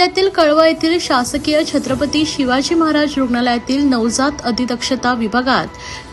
जिल्ह्यातील कळवा येथील शासकीय छत्रपती शिवाजी महाराज रुग्णालयातील नवजात अतिदक्षता विभागात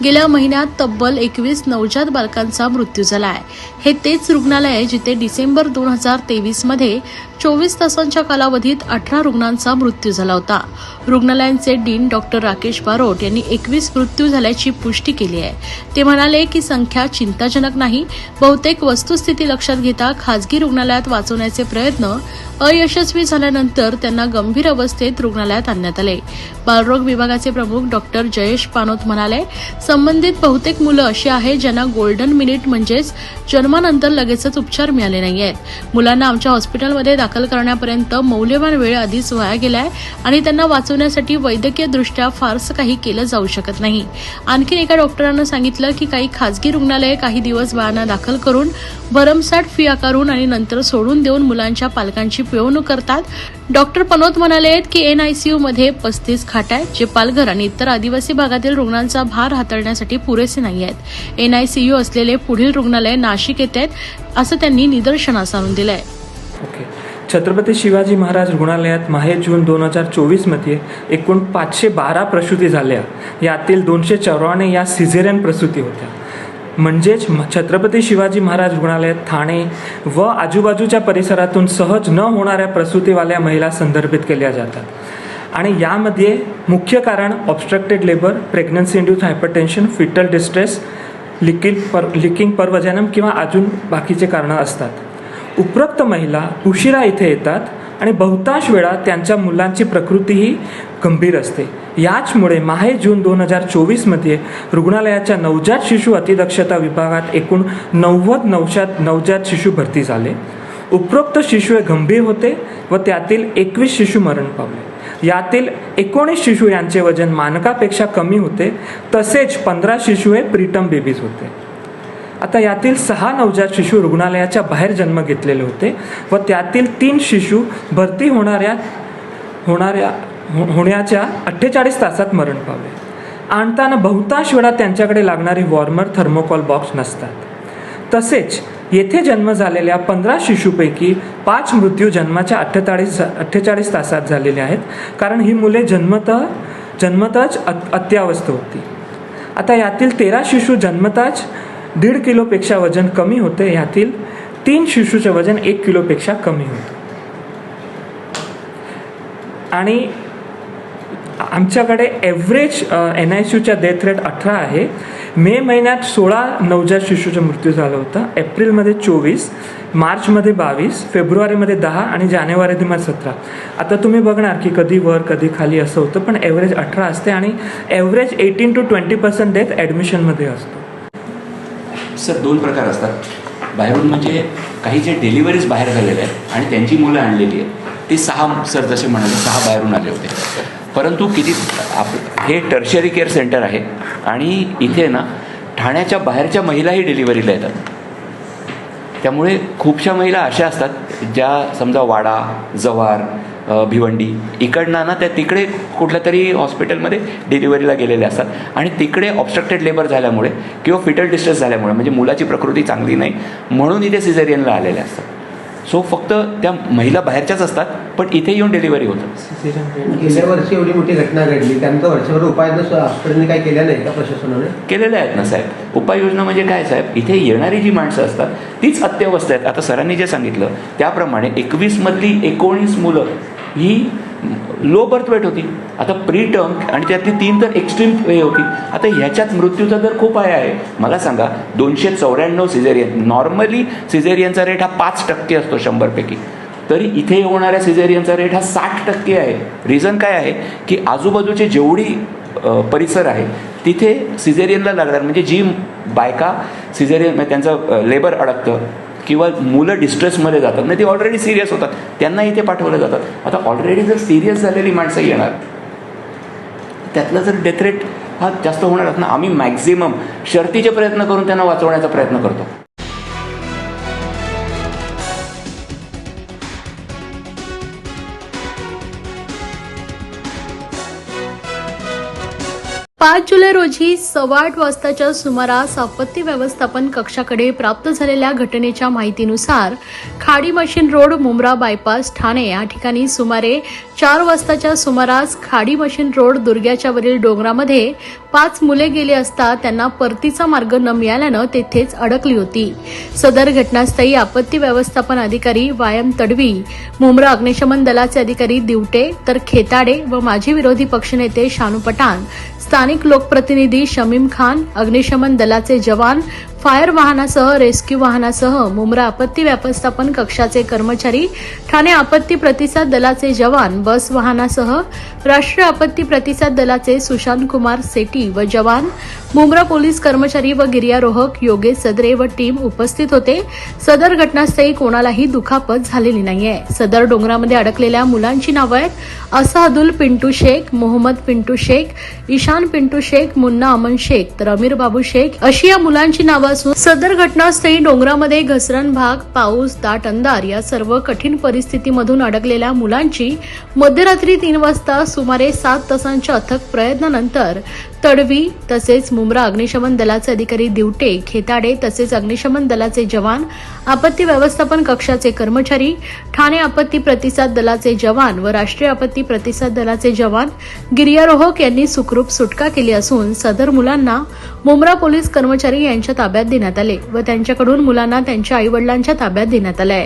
गेल्या महिन्यात तब्बल एकवीस नवजात बालकांचा मृत्यू झाला आहे. हे तेच रुग्णालय जिथे डिसेंबर दोन हजार तेवीसमध्ये चोवीस तासांच्या कालावधीत अठरा रुग्णांचा मृत्यू झाला होता. रुग्णालयांचे डीन डॉक्टर राकेश बारोट यांनी एकवीस मृत्यू झाल्याची पुष्टी केली आहे. ते म्हणाले की संख्या चिंताजनक नाही. बहुतेक वस्तुस्थिती लक्षात घेता खासगी रुग्णालयात वाचवण्याचे प्रयत्न अयशस्वी झाल्यानंतर त्यांना गंभीर अवस्थेत रुग्णालयात आणण्यात आले. बालरोग विभागाचे प्रमुख डॉक्टर जयेश पानोत म्हणाले संबंधित बहुतेक मुलं अशी आहेत ज्यांना गोल्डन मिनिट म्हणजेच जन्मानंतर लगेचच उपचार मिळाले नाही आहेत मुलांना आमच्या हॉस्पिटलमध्ये दाखल करण्यापर्यंत मौल्यवान वेळ आधीच वाया गेलाय आणि त्यांना वाचवण्यासाठी वैद्यकीय दृष्ट्या फारसं काही केलं जाऊ शकत नाही. आणखीन एका डॉक्टरांनं सांगितलं की काही खासगी रुग्णालये काही दिवस बाळांना दाखल करून भरमसाठ फी आकारून आणि नंतर सोडून देऊन मुलांच्या पालकांची पिळवणूक करतात. डॉक्टर पनोत म्हणाले आहेत की एनआयसीयू मध्ये पस्तीस खाट आहेत जे पालघर आणि इतर आदिवासी भागातील रुग्णांचा भार हाताळण्यासाठी पुरेसे नाही आहेत. एनआयसीयू असलेले पुढील रुग्णालय नाशिक येत आहेत असं त्यांनी निदर्शनास आणून दिलंय. ओके. छत्रपती शिवाजी महाराज रुग्णालयात माहे जून दोन हजार चोवीसमध्ये एकूण पाचशे बारा प्रसूती झाल्या. यातील दोनशे चौऱ्याण्णव या सिझेरियन प्रसूती होत्या. म्हणजेच छत्रपती शिवाजी महाराज रुग्णालयात ठाणे व आजूबाजूच्या परिसरातून सहज न होणाऱ्या प्रसूतीवाल्या महिला संदर्भित केल्या जातात. आणि यामध्ये मुख्य कारण obstructed labour pregnancy induce hypertension fetal distress leaking per leaking परवजनम किंवा अजून बाकीचे कारणं असतात. उपरोक्त महिला उशिरा इथे येतात आणि बहुतांश वेळा त्यांच्या मुलांची प्रकृतीही गंभीर असते. याचमुळे माहे जून दोन हजार चोवीसमध्ये रुग्णालयाच्या नवजात शिशु अतिदक्षता विभागात एकूण नव्वद नवजात नवजात शिशू भरती झाले. उपरोक्त शिशु हे गंभीर होते व त्यातील एकवीस शिशु मरण पावले. यातील एकोणीस शिशू यांचे वजन मानकापेक्षा कमी होते तसेच पंधरा शिशु हे प्रीटम बेबीज होते. आता यातील सहा नवजात शिशू रुग्णालयाच्या बाहेर जन्म घेतलेले होते व त्यातील तीन शिशू भरती होणाऱ्या होणाऱ्या हो- होण्याच्या अठ्ठेचाळीस तासात मरण पावले. आणताना बहुतांश वेळा त्यांच्याकडे लागणारी वॉर्मर थर्मोकॉल बॉक्स नसतात. तसेच येथे जन्म झालेल्या पंधरा शिशूपैकी पाच मृत्यू जन्माच्या अठ्ठेचाळीस अठ्ठेचाळीस तासात झालेले आहेत. कारण ही मुले जन्मतः जन्मतःच अत अत्यावस्थ होती. आता यातील तेरा शिशू जन्मताच दीड किलोपेक्षा वजन कमी होते. यातील तीन शिशूचे वजन एक किलोपेक्षा कमी होतं. आणि आमच्याकडे ॲव्हरेज एन आय सीच्या डेथ रेट अठरा आहे. मे महिन्यात सोळा नवजात शिशूचा मृत्यू झाला होता. एप्रिलमध्ये चोवीस मार्चमध्ये बावीस फेब्रुवारीमध्ये दहा आणि जानेवारीमध्ये सतरा. आता तुम्ही बघणार की कधी वर कधी खाली असं होतं पण ॲव्हरेज अठरा असते आणि average eighteen to twenty percent death ॲडमिशनमध्ये असतो. सर दोन प्रकार असतात. बाहेरून म्हणजे काही जे डिलिव्हरीज बाहेर झालेल्या आहेत आणि त्यांची मुलं आणलेली आहेत. ती सहा सर जसे म्हणाले सहा बाहेरून आले होते. परंतु किती आप हे टर्शरी केअर सेंटर आहे आणि इथे ना ठाण्याच्या बाहेरच्या महिलाही डिलिव्हरीला येतात. त्यामुळे खूपशा महिला अशा असतात ज्या समजा वाडा जव्हार भिवंडी इकडनं ना त्या तिकडे कुठल्या तरी हॉस्पिटलमध्ये डिलिव्हरीला गेलेल्या असतात आणि तिकडे ऑब्स्ट्रक्टेड लेबर झाल्यामुळे किंवा फिटल डिस्ट्रेस झाल्यामुळे म्हणजे मुलाची प्रकृती चांगली नाही म्हणून इथे सिझेरियनला आलेल्या असतात. सो फक्त त्या महिला बाहेरच्याच असतात पण इथे येऊन डिलिव्हरी होतं. गेल्या वर्षी एवढी मोठी घटना घडली त्यानंतर वर्षभर उपाययोजना हॉस्पिटलने काही केल्या नाही का प्रशासनाने? केलेल्या आहेत ना साहेब. उपाययोजना म्हणजे काय साहेब? इथे येणारी जी माणसं असतात तीच अत्यवस्था आहेत. आता सरांनी जे सांगितलं त्याप्रमाणे एकवीसमधली एकोणीस मुलं ही लो बर्थ वेट होती. आता प्री टर्म आणि त्यातली तीन तर एक्स्ट्रीम वे होती. आता ह्याच्यात मृत्यूचा दर खूप आहे आहे. मला सांगा दोनशे चौऱ्याण्णव सिझेरियन नॉर्मली सिझेरियनचा रेट हा पाच टक्के असतो शंभरपैकी. तरी इथे होणाऱ्या सिझेरियनचा रेट हा साठ टक्के आहे. रिझन काय आहे? की आजूबाजूची जेवढी परिसर आहे तिथे सिझेरियनला लागणार. म्हणजे जी बायका सिझेरियन म्हणजे त्यांचं लेबर अडकतं किंवा मुलं डिस्ट्रेसमध्ये जातात नाही ती ऑलरेडी सिरियस होतात. त्यांना इथे पाठवलं जातात. आता ऑलरेडी जर सिरियस झालेली माणसं येणार त्यातलं जर डेथ रेट हा जास्त होणारच ना आम्ही मॅक्झिमम शर्तीचे प्रयत्न करून त्यांना वाचवण्याचा प्रयत्न करतो. पाच जुलै रोजी सव्वा आठ वाजताच्या सुमारास आपत्ती व्यवस्थापन कक्षाकडे प्राप्त झालेल्या घटनेच्या माहितीनुसार Khadi machine road Mumbra bypass Thane या ठिकाणी सुमारे चार वाजताच्या सुमारास खाडी मशीन रोड दुर्ग्याच्या वरील डोंगरामध्ये पाच मुले गेली असता त्यांना परतीचा मार्ग न मिळाल्यानं तेथेच अडकली होती. सदर घटनास्थळी आपत्ती व्यवस्थापन अधिकारी वायम तडवी मुंब्रा अग्निशमन दलाचे अधिकारी दिवटे तर खेताडे व माजी विरोधी पक्षनेते शानू पठाण स्थानिक लोकप्रतिनिधी शमीम खान अग्निशमन दलाचे जवान फायर वाहनासह रेस्क्यू वाहनासह मुंब्रा आपत्ती व्यवस्थापन कक्षाचे कर्मचारी ठाणे आपत्ती प्रतिसाद दलाचे जवान बस वाहनासह राष्ट्रीय आपत्ती प्रतिसाद दलाचे सुशांत कुमार सेटी व जवान मुंब्रा पोलीस कर्मचारी व गिर्यारोहक योगेश सदरे व टीम उपस्थित होते. सदर घटनास्थळी कोणालाही दुखापत झालेली नाहीये. सदर डोंगरामध्ये अडकलेल्या मुलांची नावं आहेत. असहदुल पिंटू शेख मोहम्मद पिंटू शेख ईशान पिंटू शेख मुन्ना अमन शेख तर अमीर बाबू शेख अशी या मुलांची नावं असून सदर घटनास्थळी डोंगरामध्ये घसरण भाग पाऊस दाट अंधार या सर्व कठीण परिस्थितीमधून अडकलेल्या मुलांची मध्यरात्री तीन वाजता सुमारे सात तासांच्या अथक प्रयत्नानंतर तडवी तसेच मुंब्रा अग्निशमन दलाचे अधिकारी दिवटे खेताडे तसेच अग्निशमन दलाचे जवान आपत्ती व्यवस्थापन कक्षाचे कर्मचारी ठाणे आपत्ती प्रतिसाद दलाचे जवान व राष्ट्रीय आपत्ती प्रतिसाद दलाचे जवान गिर्यारोहक यांनी सुखरूप सुटका केली असून सदर मुलांना मुंब्रा पोलीस कर्मचारी यांच्या ताब्यात देण्यात आले व त्यांच्याकडून मुलांना त्यांच्या आईवडिलांच्या ताब्यात देण्यात आले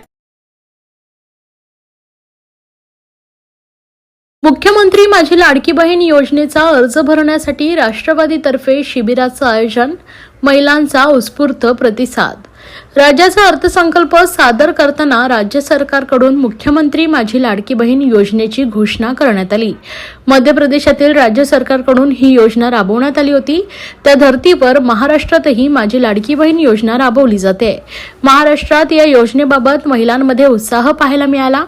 मुख्यमंत्री माझी लाडकी बहीण योजनेचा अर्ज भरण्यासाठी राष्ट्रवादीतर्फे शिबिराचं आयोजन महिलांचा उत्स्फूर्त प्रतिसाद. राज्याचा अर्थसंकल्प सादर करताना राज्य सरकारकडून मुख्यमंत्री माझी लाडकी बहीण योजनेची घोषणा करण्यात आली. मध्य प्रदेशातील राज्य सरकारकडून ही योजना राबवण्यात आली होती. त्या धर्तीवर महाराष्ट्रातही माझी लाडकी बहीण योजना राबवली जाते. महाराष्ट्रात या योजनेबाबत महिलांमध्ये उत्साह पाहायला मिळाला.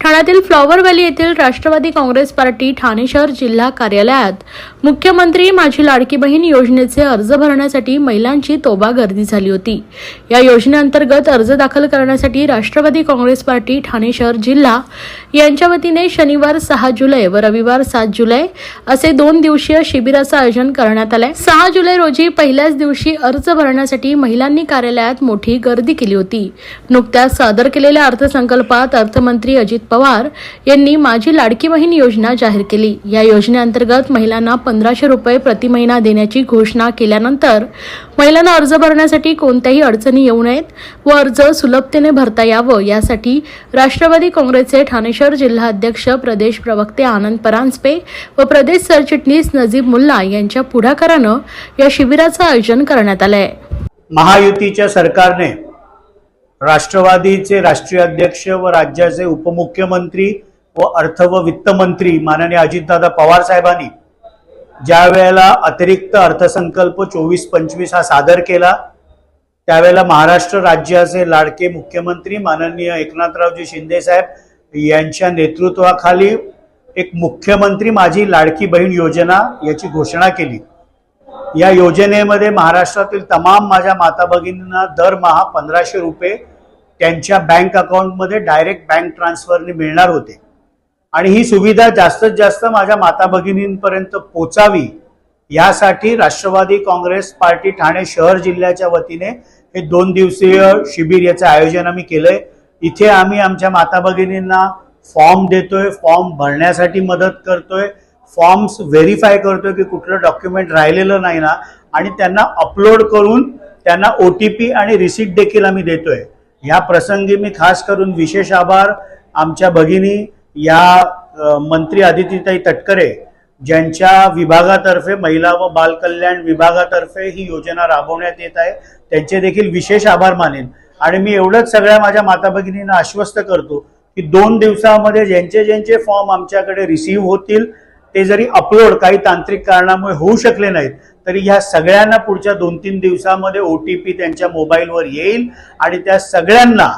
ठाण्यातील फ्लॉवर व्हॅली येथील राष्ट्रवादी काँग्रेस पार्टी ठाणे शहर जिल्हा कार्यालयात मुख्यमंत्री माझी लाडकी बहीण योजनेचे अर्ज भरण्यासाठी महिलांची तोबा गर्दी झाली होती. या योजनेअंतर्गत अर्ज दाखल करण्यासाठी राष्ट्रवादी काँग्रेस पार्टी ठाणे शहर जिल्हा यांच्या वतीने शनिवार सहा जुलै व रविवार सात जुलै असे दोन दिवसीय शिबिराचं आयोजन करण्यात आलंय. सहा जुलै रोजी पहिल्याच दिवशी अर्ज भरण्यासाठी महिलांनी कार्यालयात मोठी गर्दी केली होती. नुकत्याच सादर केलेल्या अर्थसंकल्पात अर्थमंत्री अजित पवार यांनी माझी लाडकी बहीण योजना जाहीर केली. या योजनेअंतर्गत महिलांना पंधराशे रुपये प्रति महिना देण्याची घोषणा केल्यानंतर महिलांना अर्ज भरण्यासाठी कोणत्याही अडचणी येऊ नयेत व अर्ज सुलभतेने भरता यावं यासाठी राष्ट्रवादी काँग्रेसचे ठाणेश्वर जिल्हा अध्यक्ष प्रदेश प्रवक्ते आनंद परांजपे व प्रदेश सरचिटणीस नजीब मुल्ला यांच्या पुढाकारानं या शिबिराचं आयोजन करण्यात आलं आहे महायुतीच्या सरकारने राष्ट्रवादीचे राष्ट्रीय अध्यक्ष व राज्याचे उपमुख्यमंत्री व अर्थ व वित्त मंत्री माननीय अजितदादा पवार साहेबांनी ज्या वेळेला अतिरिक्त अर्थसंकल्प चोवीस पंचवीस हा सादर केला त्यावेळेला महाराष्ट्र राज्याचे लाडके मुख्यमंत्री माननीय एकनाथरावजी शिंदे साहेब यांच्या नेतृत्वाखाली एक मुख्यमंत्री माझी लाडकी बहीण योजना याची घोषणा केली. या योजनेमध्ये महाराष्ट्रातील तमाम माझ्या माता भगिनींना दरमहा पंधराशे रुपये त्यांच्या बँक अकाउंटमध्ये डायरेक्ट बँक ट्रान्सफरने मिळणार होते. आणि ही सुविधा जास्तीत जास्त माझ्या माता भगिनींपर्यंत पोचावी यासाठी राष्ट्रवादी काँग्रेस पार्टी ठाणे शहर जिल्ह्याच्या वतीने हे दोन दिवसीय शिबिर याचं आयोजन आम्ही केलंय. इथे आम्ही आमच्या माता भगिनींना फॉर्म देतोय फॉर्म भरण्यासाठी मदत करतोय फॉर्म्स व्हेरीफाय करतोय की कुठलं डॉक्युमेंट राहिलेलं नाही ना आणि त्यांना अपलोड करून त्यांना ओ टी पी आणि रिसिट देखील आम्ही देतोय. या प्रसंगी मी खास करून विशेष आभार आमच्या भगिनी या मंत्री आदितीताई तटकरे ज्यांच्या विभागातर्फे महिला व बालकल्याण विभागातर्फे ही योजना राबवण्यात येत आहे त्यांचे देखील विशेष आभार मानेन. आणि मी एवढंच सगळ्या माझ्या माता भगिनींना आश्वस्त करतो की दोन दिवसामध्ये ज्यांचे ज्यांचे फॉर्म आमच्याकडे रिसीव्ह होतील ते जरी अपलोड काही तांत्रिक कारणामुळे होऊ शकले नाहीत तरी ह्या सगळ्यांना पुढच्या दोन तीन दिवसामध्ये ओ टी पी त्यांच्या मोबाईलवर येईल आणि त्या सगळ्यांना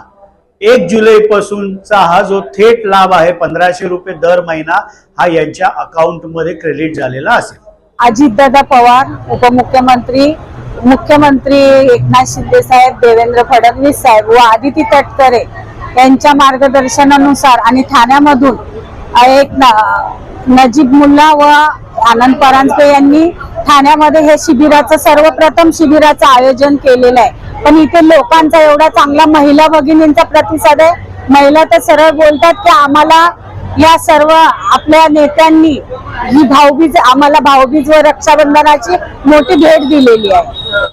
एक जुलै पासूनचा हा जो थेट लाभ आहे पंधराशे रुपये दर महिना हा यांच्या अकाउंटमध्ये क्रेडिट झालेला असेल. अजितदादा पवार उपमुख्यमंत्री मुख्यमंत्री एकनाथ शिंदे साहेब देवेंद्र फडणवीस साहेब व आदिती तटकरे यांच्या मार्गदर्शनानुसार आणि ठाण्यामधून एक नजीब मुल्ला व आनंद परांजपे यांनी ठाण्यामध्ये हे शिबिराचं सर्वप्रथम शिबिराचं आयोजन केलेलं आहे. पण इथे लोकांचा एवढा चांगला महिला भगिनींचा प्रतिसाद आहे. महिला तर सरळ बोलतात की आम्हाला या सर्व आपल्या नेत्यांनी ही भाऊबीज आम्हाला भाऊबीज व रक्षाबंधनाची मोठी भेट दिलेली आहे.